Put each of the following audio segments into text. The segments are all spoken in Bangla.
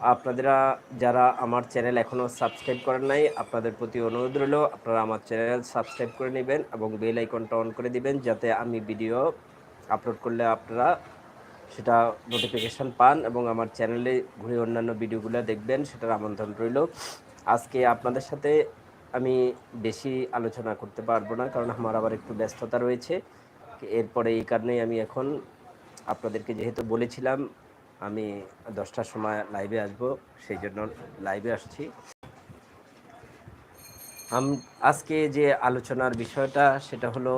আপনারা যারা আমার চ্যানেল এখনও সাবস্ক্রাইব করেন নাই, আপনাদের প্রতি অনুরোধ রইল, আপনারা আমার চ্যানেল সাবস্ক্রাইব করে নেবেন এবং বেল আইকনটা অন করে দিবেন যাতে আমি ভিডিও আপলোড করলে আপনারা সেটা নোটিফিকেশান পান এবং আমার চ্যানেলে ঘুরে অন্যান্য ভিডিওগুলো দেখবেন, সেটার আমন্ত্রণ রইল। আজকে আপনাদের সাথে আমি বেশি আলোচনা করতে পারব না, কারণ আমার আবার একটু ব্যস্ততা রয়েছে। এরপরে এই কারণেই আমি এখন আপনাদেরকে যেহেতু বলেছিলাম আমি দশটার সময় লাইভে আসব সেই জন্য লাইভে আসছি আজকে যে আলোচনার বিষয়টা, সেটা হলো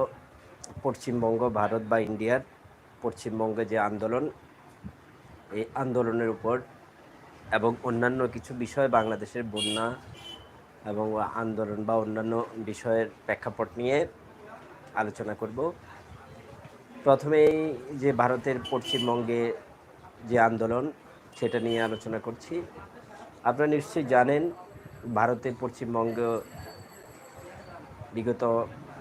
পশ্চিমবঙ্গ, ভারত বা ইন্ডিয়ার পশ্চিমবঙ্গে যে আন্দোলন, এই আন্দোলনের উপর এবং অন্যান্য কিছু বিষয়, বাংলাদেশের বন্যা এবং আন্দোলন বা অন্যান্য বিষয়ের প্রেক্ষাপট নিয়ে আলোচনা করব। প্রথমেই যে ভারতের পশ্চিমবঙ্গে যে আন্দোলন, সেটা নিয়ে আলোচনা করছি। আপনারা নিশ্চয়ই জানেন ভারতের পশ্চিমবঙ্গ বিগত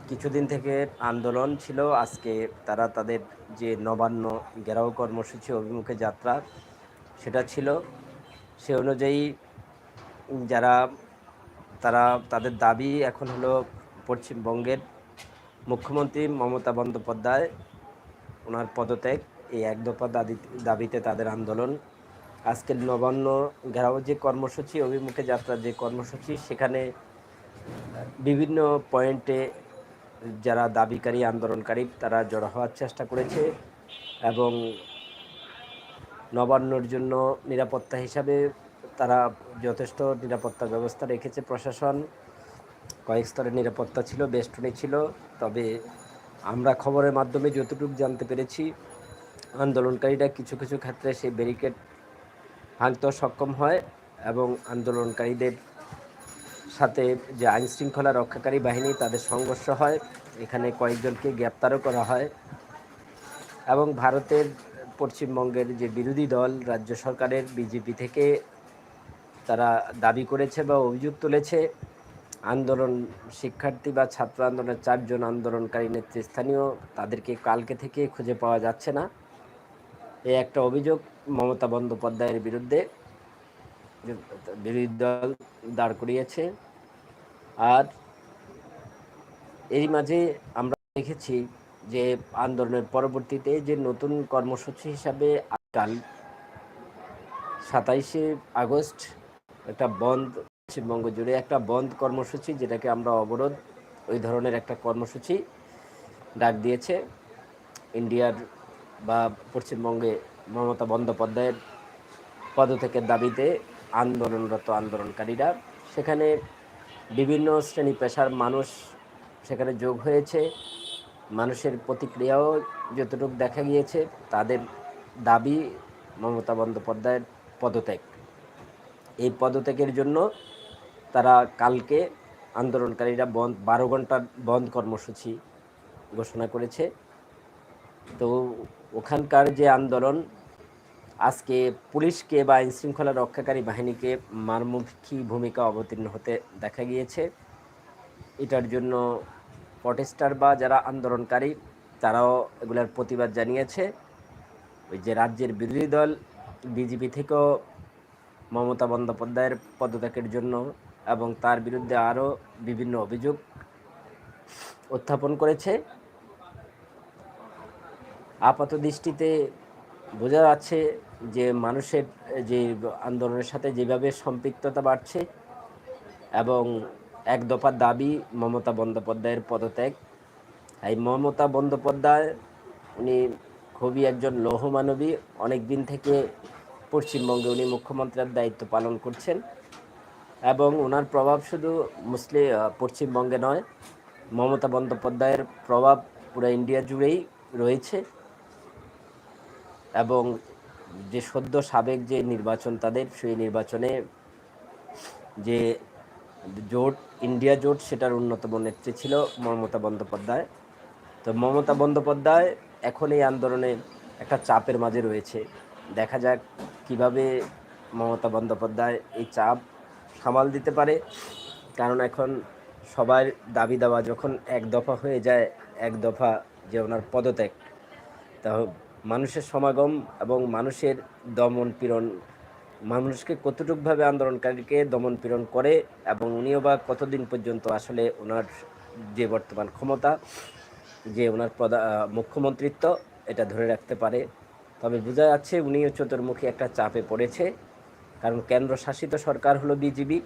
কিছুদিন থেকে আন্দোলন ছিল। আজকে তারা তাদের যে নবান্ন গেরাও কর্মসূচি, অভিমুখে যাত্রা, সেটা ছিল। সে অনুযায়ী যারা, তারা, তাদের দাবি এখন হলো পশ্চিমবঙ্গের মুখ্যমন্ত্রী মমতা বন্দ্যোপাধ্যায়, ওনার পদত্যাগ। এই এক দফা দাবি দাবিতে তাদের আন্দোলন। আজকের নবান্ন ঘেরাও যে কর্মসূচি, অভিমুখে যাত্রার যে কর্মসূচি, সেখানে বিভিন্ন পয়েন্টে যারা দাবিকারী, আন্দোলনকারী, তারা জড়ো হওয়ার চেষ্টা করেছে এবং নবান্নর জন্য নিরাপত্তা হিসাবে তারা যথেষ্ট নিরাপত্তা ব্যবস্থা রেখেছে প্রশাসন। কয়েক স্তরের নিরাপত্তা ছিল, বেষ্টনী ছিল, তবে আমরা খবরের মাধ্যমে যতটুকু জানতে পেরেছি আন্দোলনকারীরা কিছু কিছু ক্ষেত্রে সেই ব্যারিকেড ভাঙতে সক্ষম হয় এবং আন্দোলনকারীদের সাথে যে আইন শৃঙ্খলা রক্ষাকারী বাহিনী তাদের সংঘর্ষ হয়, এখানে কয়েকজনকে গ্রেপ্তারও করা হয় এবং ভারতের পশ্চিমবঙ্গের যে বিরোধী দল, রাজ্য সরকারের বিজেপি থেকে তারা দাবি করেছে বা অভিযোগ তুলেছে, আন্দোলন শিক্ষার্থী বা ছাত্র আন্দোলনের চারজন আন্দোলনকারী নেতৃস্থানীয় তাদেরকে কালকে থেকে খুঁজে পাওয়া যাচ্ছে না। এই একটা অভিযোগ মমতা বন্দ্যোপাধ্যায়ের বিরুদ্ধে বিরোধী দল দাঁড় করিয়েছে। আর এরই মাঝে আমরা দেখেছি যে আন্দোলনের পরবর্তীতে যে নতুন কর্মসূচি হিসাবে কাল সাতাইশে আগস্ট একটা বন্ধ, পশ্চিমবঙ্গ জুড়ে একটা বন্ধ কর্মসূচি যেটাকে আমরা অবরোধ, ওই ধরনের একটা কর্মসূচি ডাক দিয়েছে। ইন্ডিয়ার বা পশ্চিমবঙ্গে মমতা বন্দ্যোপাধ্যায়ের পদত্যাগের দাবিতে আন্দোলনরত আন্দোলনকারীরা, সেখানে বিভিন্ন শ্রেণি পেশার মানুষ সেখানে যোগ হয়েছে। মানুষের প্রতিক্রিয়াও যতটুকু দেখা গিয়েছে, তাদের দাবি মমতা বন্দ্যোপাধ্যায়ের পদত্যাগ। এই পদত্যাগের জন্য তারা কালকে আন্দোলনকারীরা বন্ধ, বারো ঘণ্টার বন্ধ কর্মসূচি ঘোষণা করেছে। তো ওখানকার যে আন্দোলন, আজকে পুলিশকে বা আইন শৃঙ্খলা রক্ষাকারী বাহিনীকে মারমুখী ভূমিকা অবতীর্ণ হতে দেখা গিয়েছে। এটার জন্য প্রটেস্টার বা যারা আন্দোলনকারী, তারাও এগুলোর প্রতিবাদ জানিয়েছে। ওই যে রাজ্যের বিরোধী দল, বিজেপি থেকেও মমতা বন্দ্যোপাধ্যায়ের পদত্যাগের জন্য এবং তার বিরুদ্ধে আরও বিভিন্ন অভিযোগ উত্থাপন করেছে। আপাত দৃষ্টিতে বোঝা যাচ্ছে যে মানুষের, যে আন্দোলনের সাথে যেভাবে সম্পৃক্ততা বাড়ছে এবং এক দফার দাবি মমতা বন্দ্যোপাধ্যায়ের পদত্যাগ। এই মমতা বন্দ্যোপাধ্যায়, উনি খুবই একজন লৌহমানবী। অনেক দিন থেকে পশ্চিমবঙ্গে উনি মুখ্যমন্ত্রীর দায়িত্ব পালন করছেন এবং ওনার প্রভাব শুধু মুসলিম পশ্চিমবঙ্গে নয়, মমতা বন্দ্যোপাধ্যায়ের প্রভাব পুরো ইন্ডিয়া জুড়েই রয়েছে। এবং যে সদ্য সাবেক যে নির্বাচন তাদের, সেই নির্বাচনে যে জোট, ইন্ডিয়া জোট, সেটার অন্যতম নেত্রী ছিল মমতা বন্দ্যোপাধ্যায়। তো মমতা বন্দ্যোপাধ্যায় এখন এই আন্দোলনে একটা চাপের মাঝে রয়েছে। দেখা যাক কীভাবে মমতা বন্দ্যোপাধ্যায় এই চাপ সামাল দিতে পারে। কারণ এখন সবার দাবি দাওয়া যখন এক দফা হয়ে যায়, এক দফা যে ওনার পদত্যাগ। তা মানুষের সমাগম এবং মানুষের দমন পীড়ন, মানুষকে কতটুকভাবে আন্দোলনকারীকে দমন পীড়ন করে এবং উনিও বা কতদিন পর্যন্ত আসলে ওনার যে বর্তমান ক্ষমতা, যে ওনার প্রধা মুখ্যমন্ত্রিত্ব, এটা ধরে রাখতে পারে। তবে বোঝা যাচ্ছে উনিও চতুর্মুখী একটা চাপে পড়েছে, কারণ কেন্দ্র শাসিত সরকার হলো বিজেপি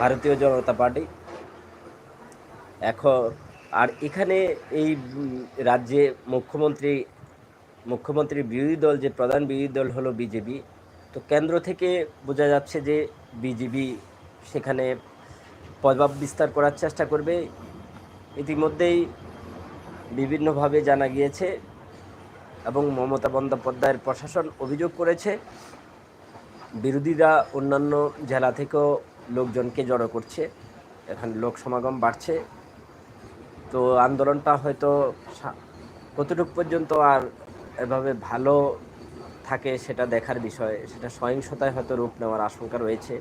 ভারতীয় জনতা পার্টি। এখন আর এখানে এই রাজ্যে মুখ্যমন্ত্রী মুখ্যমন্ত্রীর বিরোধী দল, যে প্রধান বিরোধী দল হলো বিজেপি, তো কেন্দ্র থেকে বোঝা যাচ্ছে যে বিজেপি সেখানে প্রভাব বিস্তার করার চেষ্টা করবে। ইতিমধ্যেই বিভিন্নভাবে জানা গিয়েছে এবং মমতা বন্দ্যোপাধ্যায়ের প্রশাসন অভিযোগ করেছে, বিরোধীরা অন্যান্য জেলা থেকেও লোকজনকে জড়ো করছে। এখানে লোক সমাগম বাড়ছে। তো আন্দোলনটা হয়তো কতটুকু পর্যন্ত আর এভাবে ভালো থাকে সেটা দেখার বিষয়, সেটা সহিংসতায় হয়তো রূপ নেওয়ার আশঙ্কা রয়েছে।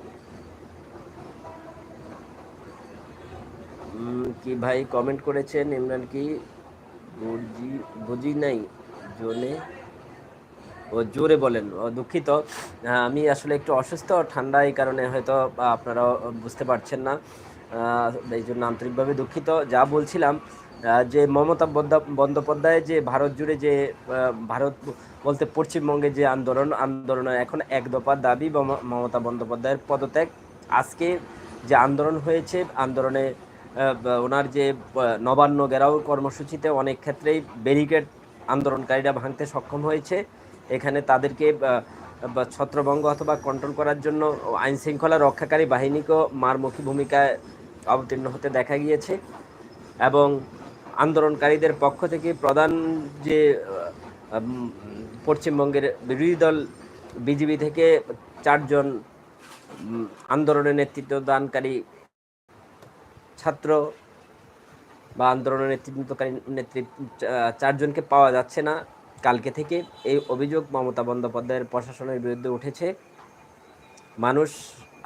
কি ভাই কমেন্ট করেছেন? ইমরান কি? বুঝি বুঝি নাই জোনে ও জোরে বলেন, ও দুঃখিত। আমি আসলে একটু অসুস্থ, ঠান্ডা এই কারণে হয়তো আপনারা বুঝতে পারছেন না। এই জন্য আন্তরিকভাবে দুঃখিত। যা বলছিলাম যে মমতা বন্দ্যোপাধ্যায় যে ভারত জুড়ে যে ভারত বলতে পশ্চিমবঙ্গে যে আন্দোলন আন্দোলনের এখন এক দফার দাবি মমতা বন্দ্যোপাধ্যায়ের পদত্যাগ। আজকে যে আন্দোলন হয়েছে, আন্দোলনে ওনার যে নবান্ন গেরাও কর্মসূচিতে অনেক ক্ষেত্রেই ব্যারিকেড আন্দোলনকারীরা ভাঙতে সক্ষম হয়েছে। এখানে তাদেরকে ছত্রভঙ্গ অথবা কন্ট্রোল করার জন্য আইন শৃঙ্খলা রক্ষাকারী বাহিনীকেও মারমুখী ভূমিকায় অবতীর্ণ হতে দেখা গিয়েছে এবং আন্দোলনকারীদের পক্ষ থেকে প্রধান যে পশ্চিমবঙ্গের বিরোধী দল বিজেপি থেকে চারজন আন্দোলনের নেতৃত্ব দানকারী ছাত্র বা আন্দোলনের নেতৃত্বকারী নেতৃত্ব চারজনকে পাওয়া যাচ্ছে না কালকে থেকে। এই অভিযোগ মমতা বন্দ্যোপাধ্যায়ের প্রশাসনের বিরুদ্ধে উঠেছে। মানুষ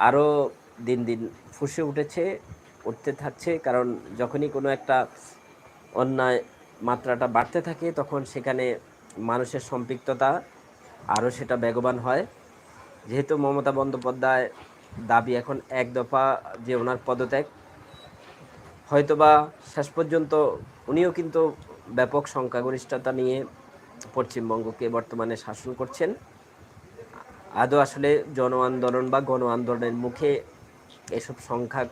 আরও দিন দিন ফুসে উঠেছে। উঠতে থাকছে, কারণ যখনই কোনো একটা অন্যায় মাত্রাটা বাড়তে থাকে, তখন সেখানে মানুষের সম্পৃক্ততা আরও সেটা বেগবান হয়। যেহেতু মমতা বন্দ্যোপাধ্যায় দাবি এখন এক দফা যে ওনার পদত্যাগ, হয়তোবা শেষ পর্যন্ত উনিও কিন্তু ব্যাপক সংখ্যাগরিষ্ঠতা নিয়ে পশ্চিমবঙ্গকে বর্তমানে শাসন করছেন। আদৌ আসলে জন আন্দোলন বা গণ আন্দোলনের মুখে এসব সংখ্যা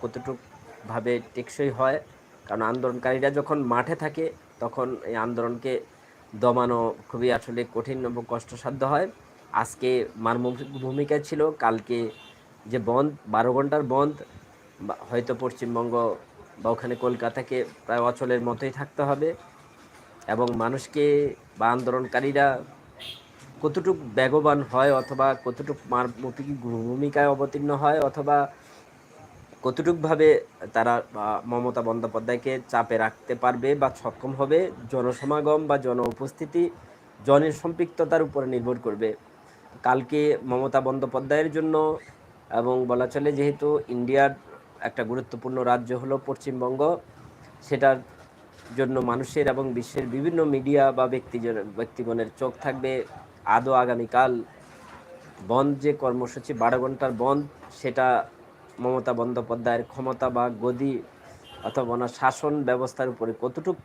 কতটুকুভাবে টেকসই হয়। কারণ আন্দোলনকারীরা যখন মাঠে থাকে, তখন এই আন্দোলনকে দমানো খুবই আসলে কঠিন এবং কষ্টসাধ্য হয়। আজকে মারমুখী ভূমিকা ছিল, কালকে যে বন্ধ, বারো ঘণ্টার বন্ধ হয়তো পশ্চিমবঙ্গ বা ওখানে কলকাতাকে প্রায় অচলের মতোই থাকতে হবে। এবং মানুষকে বা আন্দোলনকারীরা কতটুক বেগবান হয় অথবা কতটুক মারমুখী ভূমিকায় অবতীর্ণ হয় অথবা কতটুকভাবে তারা মমতা বন্দ্যোপাধ্যায়কে চাপে রাখতে পারবে বা সক্ষম হবে, জনসমাগম বা জন উপস্থিতি জনের সম্পৃক্ততার উপরে নির্ভর করবে। কালকে মমতা বন্দ্যোপাধ্যায়ের জন্য এবং বলা চলে যেহেতু ইন্ডিয়ার একটা গুরুত্বপূর্ণ রাজ্য হলো পশ্চিমবঙ্গ, সেটার জন্য মানুষের এবং বিশ্বের বিভিন্ন মিডিয়া বা ব্যক্তিজন ব্যক্তিগণের চোখ থাকবে। আদৌ আগামীকাল বন্ধ যে কর্মসূচি, বারো ঘণ্টার বন্ধ, সেটা মমতা বন্দ্যোপাধ্যায়ের ক্ষমতা বা গদি অথবা ওনার শাসন ব্যবস্থার উপরে কতটুক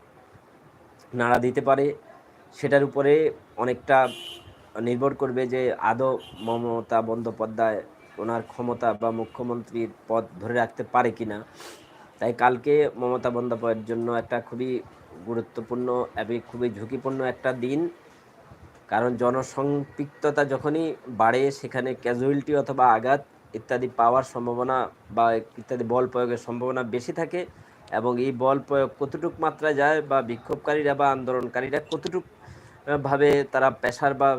নাড়া দিতে পারে, সেটার উপরে অনেকটা নির্ভর করবে যে আদৌ মমতা বন্দ্যোপাধ্যায় ওনার ক্ষমতা বা মুখ্যমন্ত্রীর পদ ধরে রাখতে পারে কি না তাই কালকে মমতা বন্দ্যোপাধ্যায়ের জন্য একটা খুবই গুরুত্বপূর্ণ এবং খুবই ঝুঁকিপূর্ণ একটা দিন। কারণ জনসম্পৃক্ততা যখনই বাড়ে, সেখানে ক্যাজুয়ালিটি অথবা আঘাত ইত্যাদি পাওয়ার সম্ভাবনা বা ইত্যাদি বল প্রয়োগের সম্ভাবনা বেশি থাকে এবং এই বল প্রয়োগ কতটুক মাত্রায় যায় বা বিক্ষোভকারীরা বা আন্দোলনকারীরা কতটুক ভাবে তারা পেশার বা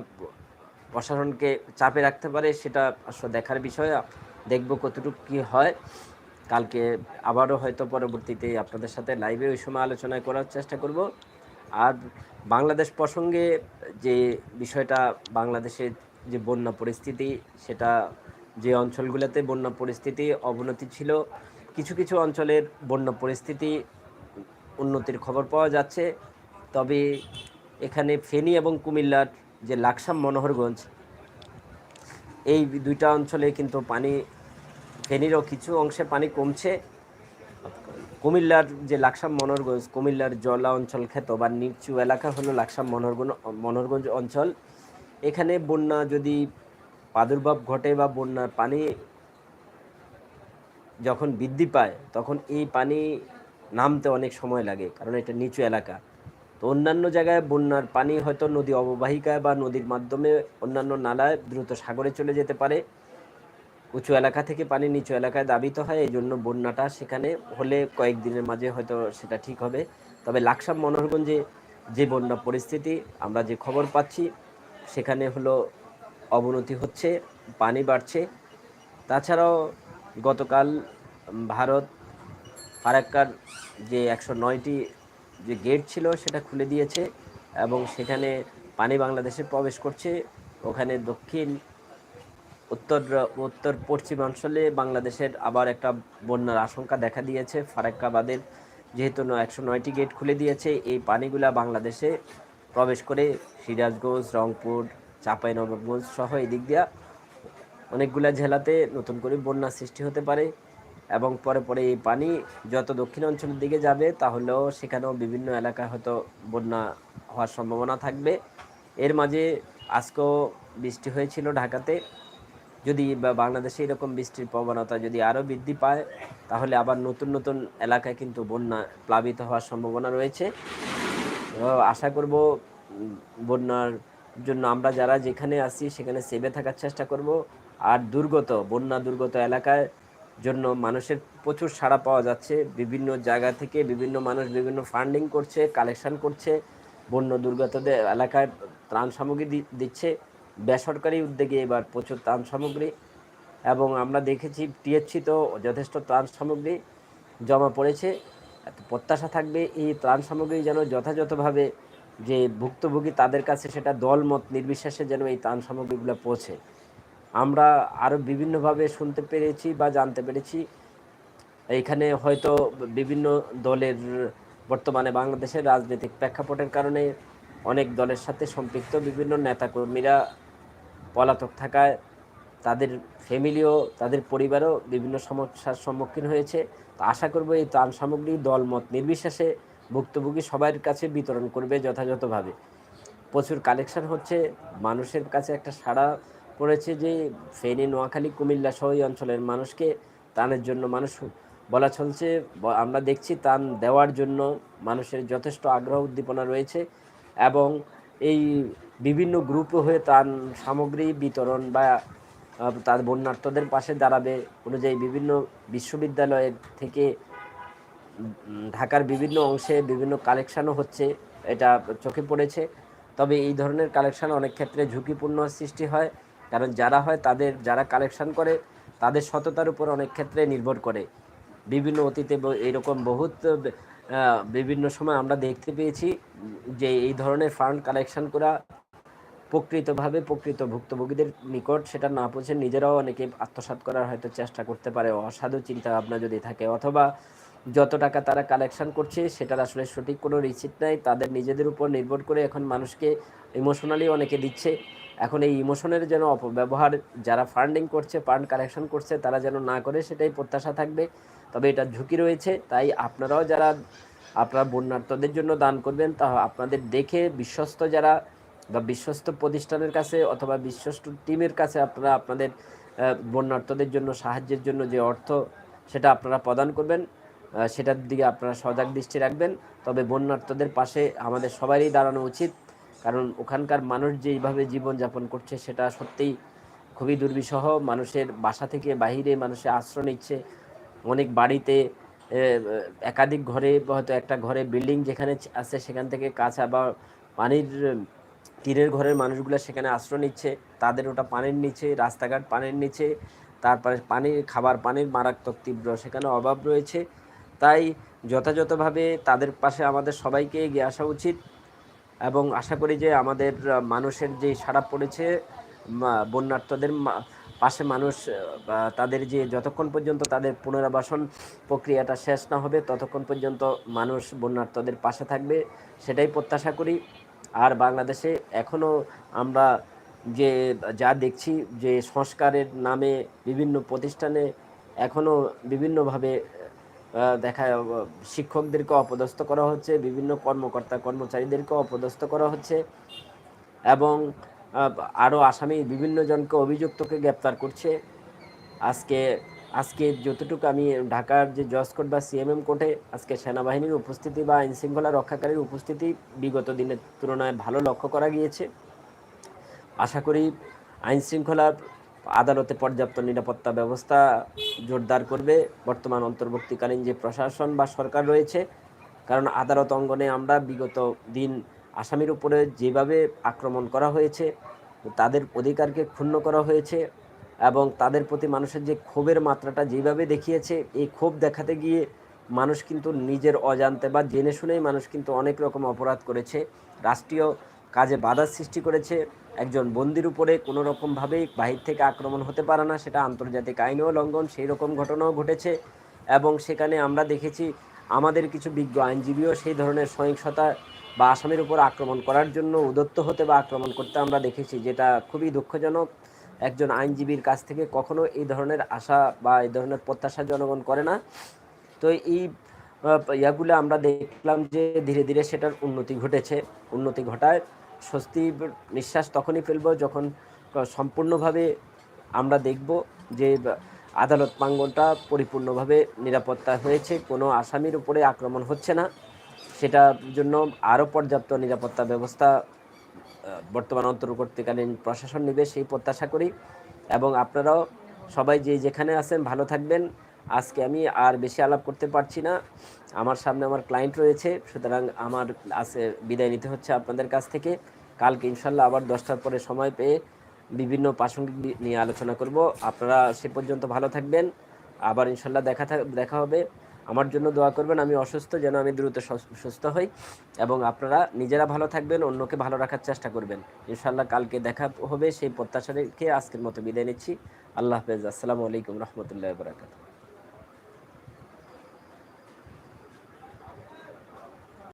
প্রশাসনকে চাপে রাখতে পারে সেটা আসলে দেখার বিষয়। দেখব কতটুকু কী হয়। কালকে আবারও হয়তো পরবর্তীতে আপনাদের সাথে লাইভে ওই সময় আলোচনা করার চেষ্টা করব। আর বাংলাদেশ প্রসঙ্গে যে বিষয়টা, বাংলাদেশের যে বন্যা পরিস্থিতি, সেটা যে অঞ্চলগুলোতে বন্যা পরিস্থিতি অবনতি ছিল, কিছু কিছু অঞ্চলের বন্যা পরিস্থিতি উন্নতির খবর পাওয়া যাচ্ছে। তবে এখানে ফেনী এবং কুমিল্লার যে লাকসাম মনোহরগঞ্জ, এই দুইটা অঞ্চলে কিন্তু পানি, ফেনীরও কিছু অংশে পানি কমছে। কুমিল্লার যে লাকসাম মনোহরগঞ্জ, কুমিল্লার জলা অঞ্চল খ্যাত বা নিচু এলাকা হলো লাকসাম মনোহরগঞ্জ মনোহরগঞ্জ অঞ্চল। এখানে বন্যা যদি প্রাদুর্ভাব ঘটে বা বন্যার পানি যখন বৃদ্ধি পায়, তখন এই পানি নামতে অনেক সময় লাগে, কারণ এটা নিচু এলাকা। তো অন্যান্য জায়গায় বন্যার পানি হয়তো নদী অববাহিকায় বা নদীর মাধ্যমে অন্যান্য নালায় দ্রুত সাগরে চলে যেতে পারে। উঁচু এলাকা থেকে পানি নিচু এলাকায় দাবিত হয় এই জন্য বন্যাটা সেখানে হলে কয়েকদিনের মাঝে হয়তো সেটা ঠিক হবে। তবে লাকসাম মনোহরগঞ্জে যে বন্যা পরিস্থিতি, আমরা যে খবর পাচ্ছি, সেখানে হলো অবনতি হচ্ছে, পানি বাড়ছে। তাছাড়াও গতকাল ভারত ফারাক্কার যে একশো নয়টি যে গেট ছিল সেটা খুলে দিয়েছে এবং সেখানে পানি বাংলাদেশে প্রবেশ করছে। ওখানে দক্ষিণ, উত্তর উত্তর পশ্চিমাঞ্চলে বাংলাদেশের আবার একটা বন্যার আশঙ্কা দেখা দিয়েছে ফারাক্কাবাদের। যেহেতু একশো নয়টি গেট খুলে দিয়েছে, এই পানিগুলা বাংলাদেশে প্রবেশ করে সিরাজগঞ্জ, রংপুর চাঁপাইনবাবগঞ্জ সহ এই দিক দিয়া অনেকগুলা জেলাতে নতুন করে বন্যা সৃষ্টি হতে পারে এবং পরে পরে এই পানি যত দক্ষিণ অঞ্চলের দিকে যাবে, তাহলেও সেখানেও বিভিন্ন এলাকায় হয়তো বন্যা হওয়ার সম্ভাবনা থাকবে। এর মাঝে আজকেও বৃষ্টি হয়েছিল ঢাকাতে। যদি বাংলাদেশে এরকম বৃষ্টির প্রবণতা যদি আরও বৃদ্ধি পায়, তাহলে আবার নতুন নতুন এলাকায় কিন্তু বন্যা প্লাবিত হওয়ার সম্ভাবনা রয়েছে। আশা করব বন্যার জন্য আমরা যারা যেখানে আছি, সেখানে সেভে থাকার চেষ্টা করব। আর দুর্গত, বন্যা দুর্গত এলাকায় জন্য মানুষের প্রচুর সাড়া পাওয়া যাচ্ছে। বিভিন্ন জায়গা থেকে বিভিন্ন মানুষ বিভিন্ন ফান্ডিং করছে কালেকশন করছে। বন্য দুর্গতদের এলাকায় ত্রাণ সামগ্রী দিচ্ছে। বেসরকারি উদ্যোগে এবার প্রচুর ত্রাণ সামগ্রী এবং আমরা দেখেছি টিএসসি তো যথেষ্ট ত্রাণ সামগ্রী জমা পড়েছে। প্রত্যাশা থাকবে এই ত্রাণ সামগ্রী যেন যথাযথভাবে যে ভুক্তভোগী তাদের কাছে সেটা দলমত নির্বিশেষে যেন এই ত্রাণ সামগ্রীগুলো পৌঁছে। আমরা আরও বিভিন্নভাবে শুনতে পেরেছি বা জানতে পেরেছি। এইখানে হয়তো বিভিন্ন দলের বর্তমানে বাংলাদেশের রাজনৈতিক প্রেক্ষাপটের কারণে অনেক দলের সাথে সম্পৃক্ত বিভিন্ন নেতাকর্মীরা পলাতক থাকায় তাদের ফ্যামিলিও, তাদের পরিবারও বিভিন্ন সমস্যার সম্মুখীন হয়েছে। তো আশা করব এই ত্রাণ সামগ্রী দলমত নির্বিশেষে ভুক্তভোগী সবার কাছে বিতরণ করবে যথাযথভাবে। প্রচুর কালেকশন হচ্ছে। মানুষের কাছে একটা সাড়া পড়েছে যে, ফেনী, নোয়াখালী, কুমিল্লা সহ এই অঞ্চলের মানুষকে তানের জন্য মানুষ বলা চলছে। আমরা দেখছি তান দেওয়ার জন্য মানুষের যথেষ্ট আগ্রহ উদ্দীপনা রয়েছে এবং এই বিভিন্ন গ্রুপ হয়ে ত্রাণ সামগ্রী বিতরণ বা তার বন্যার্থদের পাশে দাঁড়াবে অনুযায়ী বিভিন্ন বিশ্ববিদ্যালয়ের থেকে ঢাকার বিভিন্ন অংশে বিভিন্ন কালেকশানও হচ্ছে, এটা চোখে পড়েছে। তবে এই ধরনের কালেকশান অনেক ক্ষেত্রে ঝুঁকিপূর্ণ সৃষ্টি হয়, কারণ যারা হয় তাদের, যারা কালেকশান করে, তাদের সততার উপর অনেক ক্ষেত্রে নির্ভর করে। বিভিন্ন অতীতে এরকম বহুত বিভিন্ন সময় আমরা দেখতে পেয়েছি যে এই ধরনের ফান্ড কালেকশন করা প্রকৃতভাবে প্রকৃত ভুক্তভোগীদের নিকট, সেটা না পৌঁছে নিজেরাও অনেকে আত্মসাত করার হয়তো চেষ্টা করতে পারে, অসাধু চিন্তা ভাবনা যদি থাকে, অথবা যত টাকা তারা কালেকশন করছে, সেটার আসলে সঠিক কোনো রিসিপ্ট নাই। তাদের নিজেদের উপর নির্ভর করে এখন মানুষকে ইমোশনালি অনেকে দিচ্ছে। এখন এই ইমোশনের যেন অপব্যবহার যারা ফান্ডিং করছে ফান্ড কালেকশন করছে, তারা যেন না করে, সেটাই প্রত্যাশা থাকবে। তবে এটা ঝুঁকি রয়েছে। তাই আপনারাও যারা, আপনারা বন্যার্থদের জন্য দান করবেন তা আপনাদের দেখে বিশ্বস্ত যারা বা বিশ্বস্ত প্রতিষ্ঠানের কাছে অথবা বিশ্বস্ত টিমের কাছে আপনারা আপনাদের বন্যার্থদের জন্য, সাহায্যের জন্য যে অর্থ, সেটা আপনারা প্রদান করবেন। সেটার দিকে আপনারা সজাগ দৃষ্টি রাখবেন। তবে বন্যার্থদের পাশে আমাদের সবারই দাঁড়ানো উচিত। কারণ ওখানকার মানুষ যেইভাবে জীবনযাপন করছে, সেটা সত্যিই খুবই দুর্বিষহ। মানুষের বাসা থেকে বাহিরে মানুষের আশ্রয় নিচ্ছে। অনেক বাড়িতে একাধিক ঘরে, হয়তো একটা ঘরে বিল্ডিং যেখানে আছে, সেখান থেকে কাঁচা বা পানির, তীরের ঘরের মানুষগুলো সেখানে আশ্রয় নিচ্ছে। তাদের ওটা পানির নিচে, রাস্তাঘাট পানির নিচে, তারপরে পানির, খাবার পানির মারাত্মক তীব্র। সেখানে অভাব রয়েছে। তাই যথাযথভাবে তাদের পাশে আমাদের সবাইকে এগিয়ে আসা উচিত। এবং আশা করি যে আমাদের মানুষের যে সাড়া পড়েছে বন্যার্থদের পাশে মানুষ তাদের যে যতক্ষণ পর্যন্ত তাদের পুনরাবাসন প্রক্রিয়াটা শেষ না হবে, ততক্ষণ পর্যন্ত মানুষ বন্যার্থদের পাশে থাকবে, সেটাই প্রত্যাশা করি। আর বাংলাদেশে এখনও আমরা যে, যা দেখছি যে সংস্কারের নামে বিভিন্ন প্রতিষ্ঠানে এখনও বিভিন্নভাবে দেখা শিক্ষকদেরকে অপদস্থ করা হচ্ছে, বিভিন্ন কর্মকর্তা কর্মচারীদেরকে অপদস্থ করা হচ্ছে এবং আরও আসামি বিভিন্ন জনকে অভিযুক্তকে গ্রেপ্তার করছে। আজকে আজকে যতটুকু আমি ঢাকার যে জজ কোর্ট বা সিএমএম কোর্টে আজকে সেনাবাহিনীর উপস্থিতি বা আইনশৃঙ্খলা রক্ষাকারীর উপস্থিতি বিগত দিনের তুলনায় ভালো লক্ষ্য করা গিয়েছে। আশা করি আইন শৃঙ্খলা আদালতে পর্যাপ্ত নিরাপত্তা ব্যবস্থা জোরদার করবে বর্তমান অন্তর্বর্তীকালীন যে প্রশাসন বা সরকার রয়েছে। কারণ আদালত অঙ্গনে আমরা বিগত দিন আসামির উপরে যেভাবে আক্রমণ করা হয়েছে, তাদের অধিকারকে ক্ষুণ্ণ করা হয়েছে এবং তাদের প্রতি মানুষের যে ক্ষোভের মাত্রাটা যেভাবে দেখিয়েছে, এই ক্ষোভ দেখাতে গিয়ে মানুষ কিন্তু নিজের অজান্তে বা জেনে শুনেই মানুষ কিন্তু অনেক রকম অপরাধ করেছে। রাষ্ট্রীয় কাজে বাধার সৃষ্টি করেছে। একজন বন্দির উপরে কোনো রকমভাবেই বাহির থেকে আক্রমণ হতে পারে না, সেটা আন্তর্জাতিক আইনেও লঙ্ঘন সেই রকম ঘটনাও ঘটেছে। এবং সেখানে আমরা দেখেছি আমাদের কিছু বিজ্ঞ আইনজীবীও সেই ধরনের সহিংসতা বা আসামির উপর আক্রমণ করার জন্য উদত্ত হতে বা আক্রমণ করতে আমরা দেখেছি, যেটা খুবই দুঃখজনক। একজন আইনজীবীর কাছ থেকে কখনো এই ধরনের আশা বা এই ধরনের প্রত্যাশা জনগণ করে না। তো এই ইয়াগুলো আমরা দেখলাম যে ধীরে ধীরে সেটার উন্নতি ঘটেছে, উন্নতি ঘটায়। স্বস্তি নিঃশ্বাস তখনই ফেলব যখন সম্পূর্ণভাবে আমরা দেখব যে আদালত প্রাঙ্গনটা পরিপূর্ণভাবে নিরাপত্তা হয়েছে, কোনো আসামির উপরে আক্রমণ হচ্ছে না। সেটার জন্য আরও পর্যাপ্ত নিরাপত্তা ব্যবস্থা বর্তমান অন্তর্বর্তীকালীন প্রশাসন নেবে সেই প্রত্যাশা করি। এবং আপনারাও সবাই যে যেখানে আছেন ভালো থাকবেন। আজকে আমি আর বেশি আলাপ করতে পারছি না। আমার সামনে আমার ক্লায়েন্ট রয়েছে, সুতরাং আমার আছে বিদায় নিতে হচ্ছে আপনাদের কাছ থেকে। কালকে ইনশাল্লাহ আবার দশটার পরে সময় পেয়ে বিভিন্ন প্রাসঙ্গিক নিয়ে আলোচনা করব। আপনারা সে পর্যন্ত ভালো থাকবেন। আবার ইনশাল্লাহ দেখা দেখা হবে। আমার জন্য দোয়া করবেন, আমি অসুস্থ, যেন আমি দ্রুত সুস্থ হই এবং আপনারা নিজেরা ভালো থাকবেন, অন্যকে ভালো রাখার চেষ্টা করবেন। ইনশাল্লাহ কালকে দেখা হবে, সেই প্রত্যাশা রেখে আজকের মতো বিদায় নিচ্ছি। আল্লাহ হাফেজ। আসসালামু আলাইকুম রহমতুল্লাহ বরাকাতু